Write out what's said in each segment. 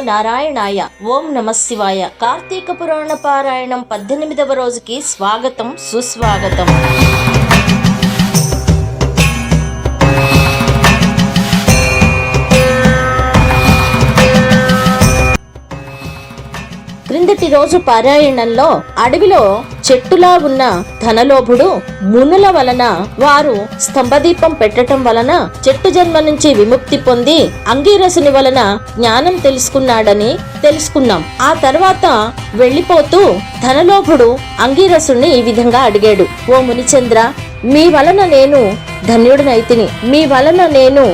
నారాయణాయ ఓం నమ శివాయ. కార్తీక పురాణ పారాయణం పద్దెనిమిదవ రోజుకి స్వాగతం సుస్వాగతం. రోజు పారాయణంలో అడవిలో చెట్టులా ఉన్న ధనలోభుడు మునుల వలన వారు స్తంభదీపం పెట్టటం వలన చెట్టు జన్మ నుంచి విముక్తి పొంది అంగీరసుని వలన జ్ఞానం తెలుసుకున్నాడని తెలుసుకున్నాం. ఆ తర్వాత వెళ్ళిపోతూ ధనలోభుడు అంగీరసుని ఈ విధంగా అడిగాడు. ఓ మునిచంద్ర మీ వలన నేను ధన్యుడినైతిని. మీ వలన నేను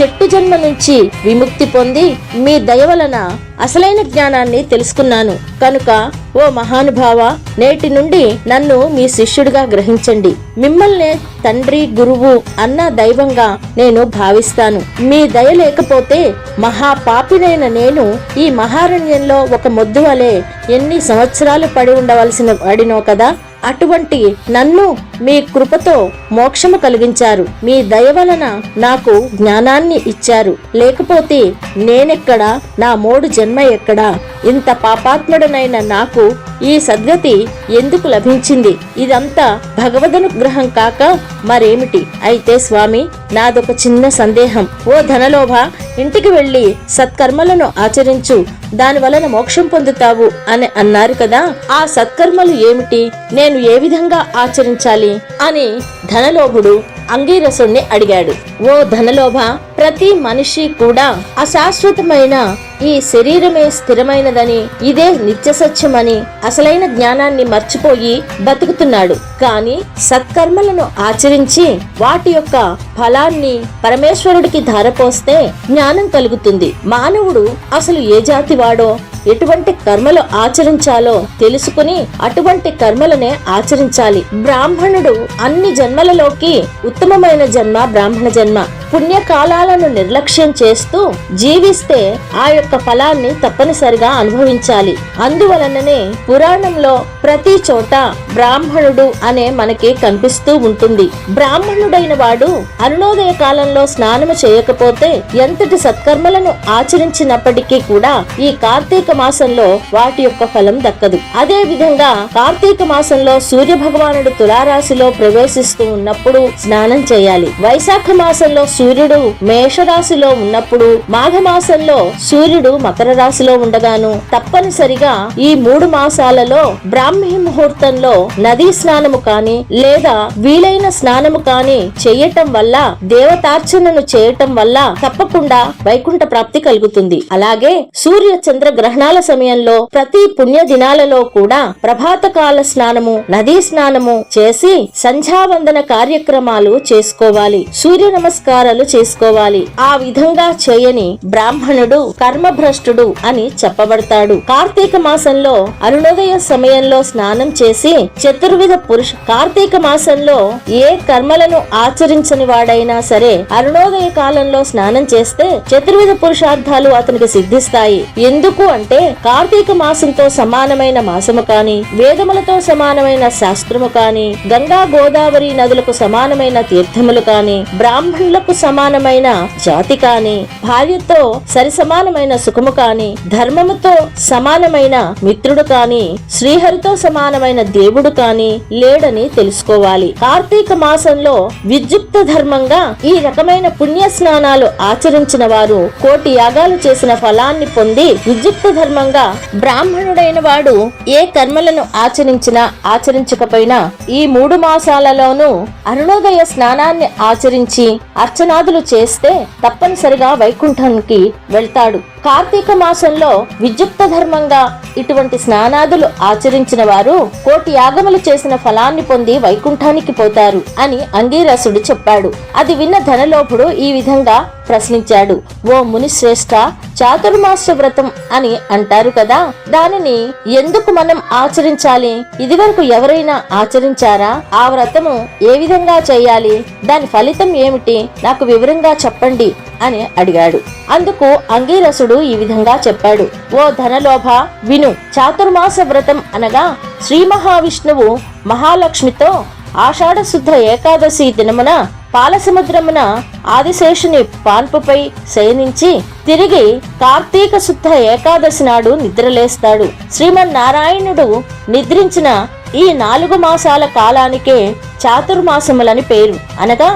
చెట్టు జన్మ నుంచి విముక్తి పొంది మీ దయ వలన అసలైన జ్ఞానాన్ని తెలుసుకున్నాను. కనుక ఓ మహానుభావ నేటి నుండి నన్ను మీ శిష్యుడిగా గ్రహించండి. మిమ్మల్ని తండ్రి గురువు అన్న దైవంగా నేను భావిస్తాను. మీ దయ లేకపోతే మహాపాపినైన నేను ఈ మహారణ్యంలో ఒక మొద్దు వలె ఎన్ని సంవత్సరాలు పడి ఉండవలసిన పడినో కదా? అటువంటి నన్ను మీ కృపతో మోక్షము కలిగించారు. మీ దయ వలన నాకు జ్ఞానాన్ని ఇచ్చారు. లేకపోతే నేనెక్కడా? నా మోడు జన్మ ఎక్కడా? ఇంత పాపాత్ముడనైన నాకు ఈ సద్గతి ఎందుకు లభించింది? ఇదంతా భగవదనుగ్రహం కాక మరేమిటి? అయితే స్వామి నాదొక చిన్న సందేహం. ఓ ధనలోభ ఇంటికి వెళ్ళి సత్కర్మలను ఆచరించు. దాని వలన మోక్షం పొందుతావు అని అన్నారు కదా. ఆ సత్కర్మలు ఏమిటి? నేను ఏ విధంగా ఆచరించాలి? అని ధనలోభుడు అంగీరసుణ్ణి అడిగాడు. ఓ ధనలోభ ప్రతి మనిషి కూడా అశాశ్వతమైన ఈ శరీరమే స్థిరమైనదని ఇదే నిత్య సత్యమని అసలైన జ్ఞానాన్ని మర్చిపోయి బతుకుతున్నాడు. కాని సత్కర్మలను ఆచరించి వాటి యొక్క ఫలాన్ని పరమేశ్వరుడికి ధారపోస్తే జ్ఞానం కలుగుతుంది. మానవుడు అసలు ఏ జాతి వాడో ఎటువంటి కర్మలు ఆచరించాలో తెలుసుకుని అటువంటి కర్మలనే ఆచరించాలి. బ్రాహ్మణుడు అన్ని జన్మలలోకి ఉత్తమమైన జన్మ బ్రాహ్మణ జన్మ. ఫలాలను నిర్లక్ష్యం చేస్తూ జీవిస్తే ఆ యొక్క ఫలాన్ని తప్పనిసరిగా అనుభవించాలి. అందువలననే పురాణంలో ప్రతి చోట బ్రాహ్మణుడు అనే మనకి కనిపిస్తూ ఉంటుంది. బ్రాహ్మణుడైన వాడు అరుణోదయ కాలంలో స్నానము చేయకపోతే ఎంతటి సత్కర్మలను ఆచరించినప్పటికీ కూడా ఈ కార్తీక మాసంలో వాటి యొక్క ఫలం దక్కదు. అదే విధంగా కార్తీక మాసంలో సూర్య భగవానుడు తులారాశిలో ప్రవేశిస్తూ ఉన్నప్పుడు స్నానం చేయాలి. వైశాఖ మాసంలో సూర్యుడు మేషరాశిలో ఉన్నప్పుడు మాఘమాసంలో సూర్యుడు మకర రాశిలో ఉండగాను తప్పనిసరిగా ఈ మూడు మాసాలలో బ్రాహ్మీ ముహూర్తంలో నదీ స్నానము కాని లేదా వీలైన స్నానము కాని చేయటం వల్ల దేవతార్చనను చేయటం వల్ల తప్పకుండా వైకుంఠ ప్రాప్తి కలుగుతుంది. అలాగే సూర్య చంద్ర గ్రహణాల సమయంలో ప్రతి పుణ్య దినాలలో కూడా ప్రభాతకాల స్నానము నదీ స్నానము చేసి సంధ్యావందన కార్యక్రమాలు చేసుకోవాలి. సూర్య నమస్కారాలు చేసుకోవాలి. ఆ విధంగా చేయని బ్రాహ్మణుడు కర్మభ్రష్టుడు అని చెప్పబడతాడు. కార్తీక మాసంలో అరుణోదయ సమయంలో స్నానం చేసి చతుర్విధ పురుష కార్తీక మాసంలో ఏ కర్మలను ఆచరించని వాడైనా సరే అరుణోదయ కాలంలో స్నానం చేస్తే చతుర్విధ పురుషార్థాలు అతనికి సిద్ధిస్తాయి. ఎందుకు అంటే కార్తీక మాసంతో సమానమైన మాసము కాని వేదములతో సమానమైన శాస్త్రము కాని గంగా గోదావరి నదులకు సమానమైన తీర్థములు కాని బ్రాహ్మణులకు సమానమైన జాతి కాని భార్యతో సరిసమానమైన సుఖము కాని ధర్మముతో సమానమైన మిత్రుడు కాని శ్రీహరితో సమానమైన దేవుడు కాని లేడని తెలుసుకోవాలి. కార్తీక మాసంలో విద్యుక్త ధర్మంగా ఈ రకమైన పుణ్య స్నానాలు ఆచరించిన వారు కోటి యాగాలు చేసిన ఫలాన్ని పొంది విద్యుక్త ధర్మంగా బ్రాహ్మణుడైన వాడు ఏ కర్మలను ఆచరించినా ఆచరించకపోయినా ఈ మూడు మాసాలలోనూ అరుణోదయ స్నానాన్ని ఆచరించి అర్చనాదులు చేస్తే తప్పనిసరిగా వైకుంఠానికి వెళ్తాడు. కార్తీక మాసంలో విద్యుక్త ధర్మంగా ఇటువంటి స్నానాదులు ఆచరించిన వారు కోటి యాగములు చేసిన ఫలాన్ని పొంది వైకుంఠానికి పోతారు అని అంగీరసుడు చెప్పాడు. అది విన్న ధనలోపుడు ఈ విధంగా ప్రశ్నించాడు. ఓ మునిశ్రేష్ఠ చాతుర్మాస వ్రతం అని అంటారు కదా దానిని ఎందుకు మనం ఆచరించాలి? ఇదివరకు ఎవరైనా ఆచరించారా? ఆ వ్రతము ఏ విధంగా చేయాలి? దాని ఫలితం ఏమిటి? నాకు వివరంగా చెప్పండి అని అడిగాడు. అందుకు అంగీరసుడు ఈ విధంగా చెప్పాడు. ఓ ధనలోభ విను. చాతుర్మాస వ్రతం అనగా శ్రీ మహావిష్ణువు మహాలక్ష్మితో ఆషాఢ శుద్ధ ఏకాదశి దినమున పాలసముద్రమున ఆదిశేషుని పాన్పుపై శయనించి తిరిగి కార్తీక శుద్ధ ఏకాదశి నాడు నిద్రలేస్తాడు. శ్రీమన్నారాయణుడు నిద్రించిన ఈ నాలుగు మాసాల కాలానికే చాతుర్మాసములని పేరు. అనగా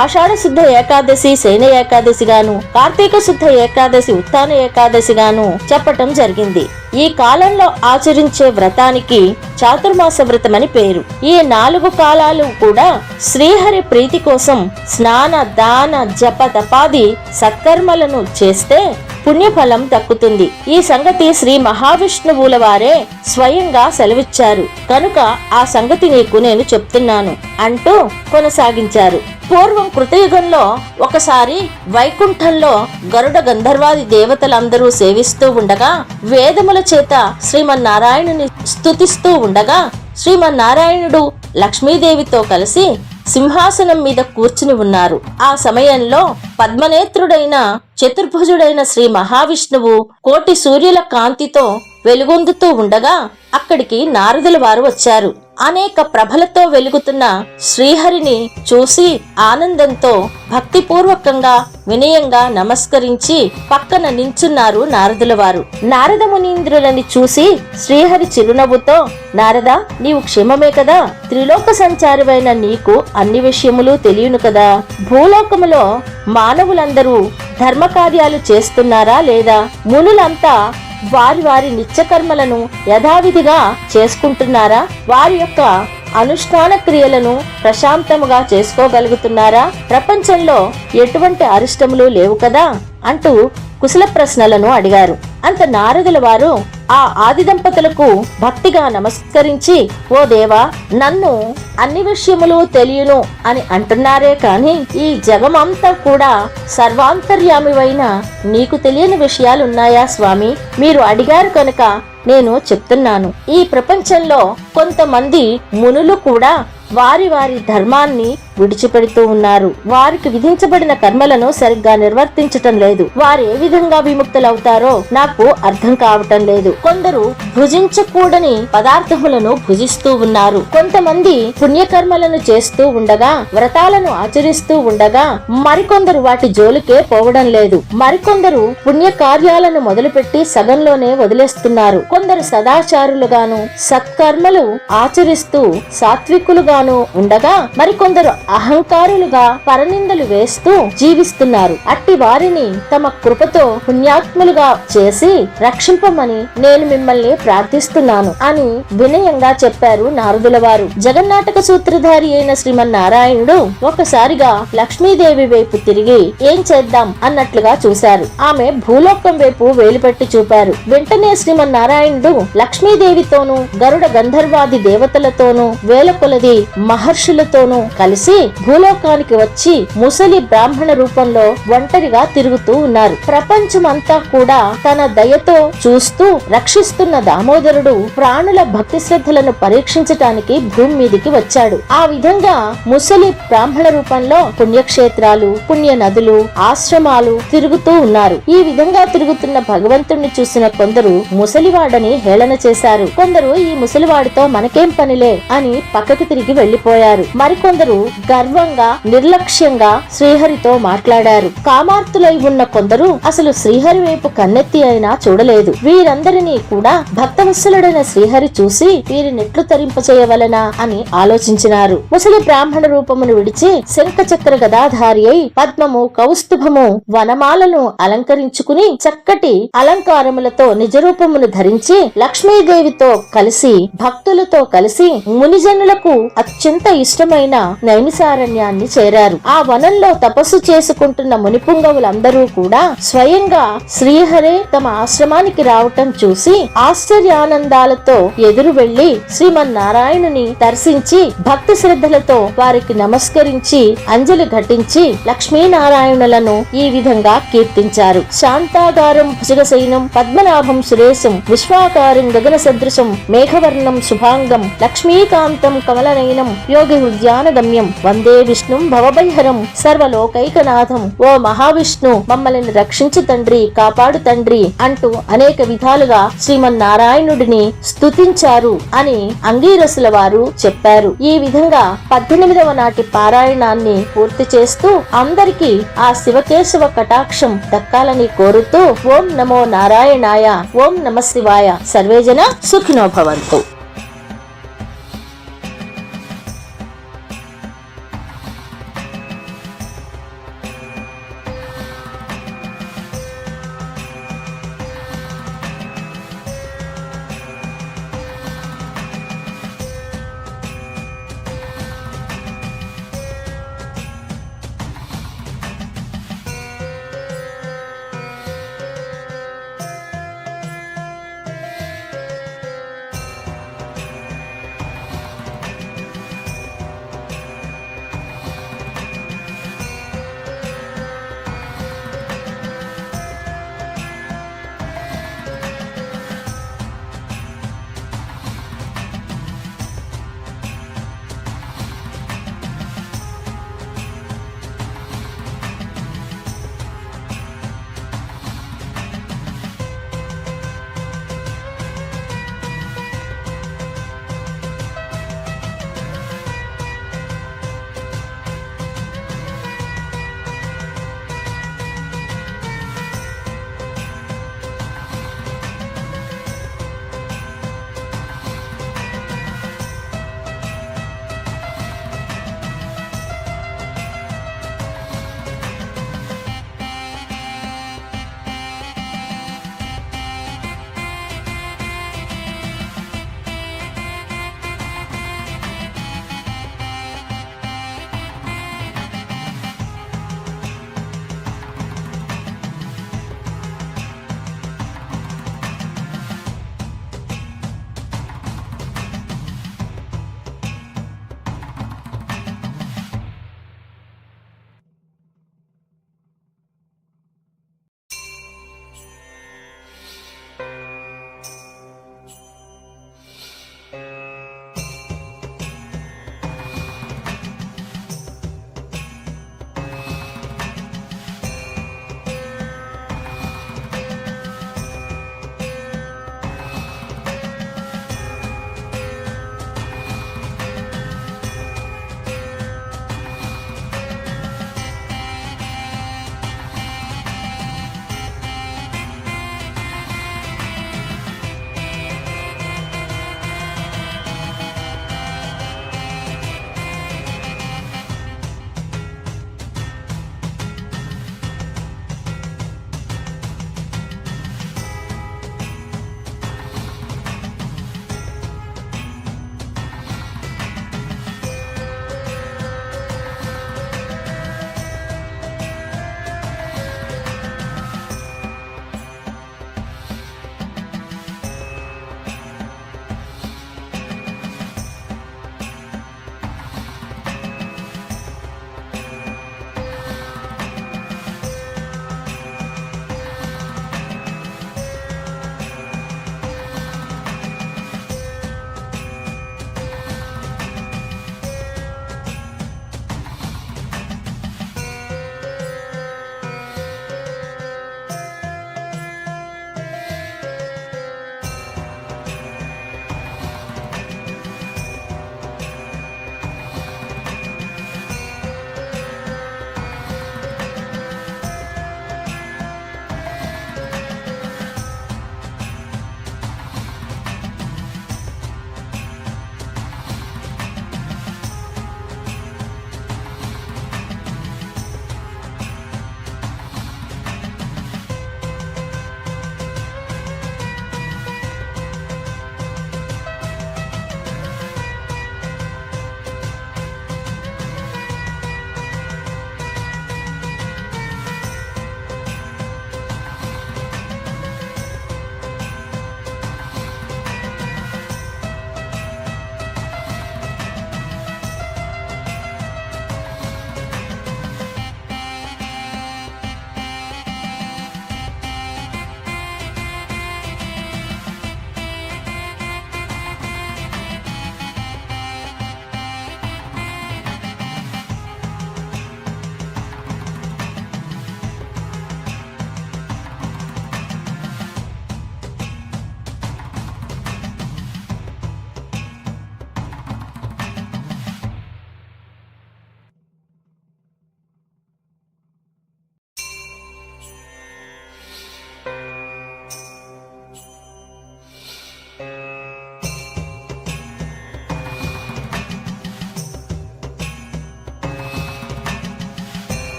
ఆషాఢ శుద్ధ ఏకాదశి శయన ఏకాదశిగాను కార్తీక శుద్ధ ఏకాదశి ఉత్తాన ఏకాదశిగాను చెప్పటం జరిగింది. ఈ కాలంలో ఆచరించే వ్రతానికి చాతుర్మాస వ్రతమని పేరు. ఈ నాలుగు కాలాలు కూడా శ్రీహరి ప్రీతి కోసం స్నాన దాన జప తపాది సత్కర్మలను చేస్తే పుణ్యఫలం దక్కుతుంది. ఈ సంగతి శ్రీ మహావిష్ణువుల వారే స్వయంగా సెలవిచ్చారు. కనుక ఆ సంగతి నీకు నేను చెప్తున్నాను అంటూ కొనసాగించారు. పూర్వం కృతయుగంలో ఒకసారి వైకుంఠంలో గరుడ గంధర్వాది దేవతలందరూ సేవిస్తూ ఉండగా వేదముల చేత శ్రీమన్నారాయణుని స్తుతిస్తూ ఉండగా శ్రీమన్నారాయణుడు లక్ష్మీదేవితో కలిసి సింహాసనం మీద కూర్చుని ఉన్నారు. ఆ సమయంలో పద్మనేత్రుడైన చతుర్భుజుడైన శ్రీ మహావిష్ణువు కోటి సూర్యుల కాంతితో వెలుగొందుతూ ఉండగా అక్కడికి నారదుల వారు వచ్చారు. అనేక ప్రభలతో వెలుగుతున్న శ్రీహరిని చూసి ఆనందంతో భక్తిపూర్వకంగా వినయంగా నమస్కరించి పక్కన నించున్నారు నారదుల వారు. నారద మునీంద్రులని చూసి శ్రీహరి చిరునవ్వుతో నారద నీవు క్షేమమే కదా? త్రిలోక సంచారమైన నీకు అన్ని విషయములు తెలియను కదా? భూలోకములో మానవులందరూ ధర్మకార్యాలు చేస్తున్నారా లేదా? మునులంతా వారి వారి నిత్యకర్మలను యథావిధిగా చేసుకుంటున్నారా? వారి యొక్క అనుష్ఠాన క్రియలను ప్రశాంతముగా చేసుకోగలుగుతున్నారా? ప్రపంచంలో ఎటువంటి అరిష్టములు లేవు కదా? అంటూ కుశల ప్రశ్నలను అడిగారు. అంత నారదుల వారు ఆ ఆది దంపతులకు భక్తిగా నమస్కరించి ఓ దేవా నన్ను అన్ని విషయములు తెలియను అని అంటున్నారే కాని ఈ జగమంతా కూడా సర్వాంతర్యామివైన నీకు తెలియని విషయాలున్నాయా స్వామి? మీరు అడిగారు కనుక నేను చెప్తున్నాను. ఈ ప్రపంచంలో కొంతమంది మునులు కూడా వారి వారి ధర్మాన్ని విడిచిపెడుతూ ఉన్నారు. వారికి విధించబడిన కర్మలను సరిగ్గా నిర్వర్తించటం లేదు. వారు ఏ విధంగా విముక్తులవుతారో నాకు అర్థం కావటం లేదు. కొందరు భుజించకూడని పదార్థములను భుజిస్తూ ఉన్నారు. కొంతమంది పుణ్యకర్మలను చేస్తూ ఉండగా వ్రతాలను ఆచరిస్తూ ఉండగా మరికొందరు వాటి జోలికే పోవడం లేదు. మరికొందరు పుణ్య కార్యాలను మొదలుపెట్టి సగంలోనే వదిలేస్తున్నారు. కొందరు సదాచారులుగాను సత్కర్మలు ఆచరిస్తూ సాత్వికులుగా సాత్వికులుగాను ఉండగా మరికొందరు అహంకారులుగా పరనిందలు వేస్తూ జీవిస్తున్నారు. అట్టి వారిని తమ కృపతో పుణ్యాత్ములుగా చేసి రక్షింపమని నేను మిమ్మల్ని ప్రార్థిస్తున్నాను అని వినయంగా చెప్పారు నారదుల వారు జగన్నాటక సూత్రధారి అయిన శ్రీమన్నారాయణుడు ఒకసారిగా లక్ష్మీదేవి వైపు తిరిగి ఏం చేద్దాం అన్నట్లుగా చూశారు. ఆమె భూలోకం వైపు వేలుపెట్టి చూపారు. వెంటనే శ్రీమన్నారాయణుడు లక్ష్మీదేవితోనూ గరుడ గంధర్వాది దేవతలతోనూ వేల కొలది మహర్షులతోనూ కలిసి భూలోకానికి వచ్చి ముసలి బ్రాహ్మణ రూపంలో ఒంటరిగా తిరుగుతూ ఉన్నారు. ప్రపంచమంతా కూడా తన దయతో చూస్తూ రక్షిస్తున్న దామోదరుడు ప్రాణుల భక్తి శ్రద్ధలను పరీక్షించటానికి భూమి మీదికి వచ్చాడు. ఆ విధంగా ముసలి బ్రాహ్మణ రూపంలో పుణ్యక్షేత్రాలు పుణ్య నదులు ఆశ్రమాలు తిరుగుతూ ఉన్నారు. ఈ విధంగా తిరుగుతున్న భగవంతుణ్ణి చూసిన కొందరు ముసలివాడని హేళన చేశారు. కొందరు ఈ ముసలివాడితో మనకేం పనిలే అని పక్కకి తిరిగి వెళ్ళిపోయారు మరికొందరు గర్వంగా నిర్లక్ష్యంగా శ్రీహరితో మాట్లాడారు. కామార్తులై ఉన్న కొందరు అసలు శ్రీహరి వైపు కన్నెత్తి అయినా చూడలేదు. వీరందరినీ కూడా భక్తవత్సలుడైన శ్రీహరి చూసి వీరినెట్లు తరింపచేయవలనా అని ఆలోచించినారు. ముసలి బ్రాహ్మణ రూపమును విడిచి శంఖ చక్ర గదాధారి అయి పద్మము కౌస్తుభము వనమాలను అలంకరించుకుని చక్కటి అలంకారములతో నిజరూపమును ధరించి లక్ష్మీదేవితో కలిసి భక్తులతో కలిసి మునిజనులకు అత్యంత ఇష్టమైన నైమిసారణ్యాన్ని చేరారు. ఆ వనంలో తపస్సు చేసుకుంటున్న మునిపుంగవులందరూ కూడా స్వయంగా శ్రీహరే తమ ఆశ్రమానికి రావటం చూసి ఆశ్చర్యానందాలతో ఎదురు వెళ్ళి శ్రీమన్నారాయణుని దర్శించి భక్తి శ్రద్ధలతో వారికి నమస్కరించి అంజలి ఘటించి లక్ష్మీనారాయణులను ఈ విధంగా కీర్తించారు. శాంతాగారం భుజగశైనం పద్మనాభం సురేశం విశ్వాకారం గగన సదృశం మేఘవర్ణం శుభాంగం లక్ష్మీకాంతం కమలనయ నారాయణం యోగి ఉద్యాన గమ్యం వందే విష్ణుం భవభైహరం. సర్వలోకైకనాథం. ఓ మహావిష్ణు మమ్మల్ని రక్షించు తండ్రి కాపాడు తండ్రి అంటూ అనేక విధాలుగా శ్రీమన్నారాయణుడిని స్తుతించారు అని అంగీరసుల వారు చెప్పారు. ఈ విధంగా పద్దెనిమిదవ నాటి పారాయణాన్ని పూర్తి చేస్తూ అందరికీ ఆ శివకేశవ కటాక్షం దక్కాలని కోరుతూ ఓం నమో నారాయణాయ ఓం నమ శివాయ. సర్వేజన సుఖినోభవంతు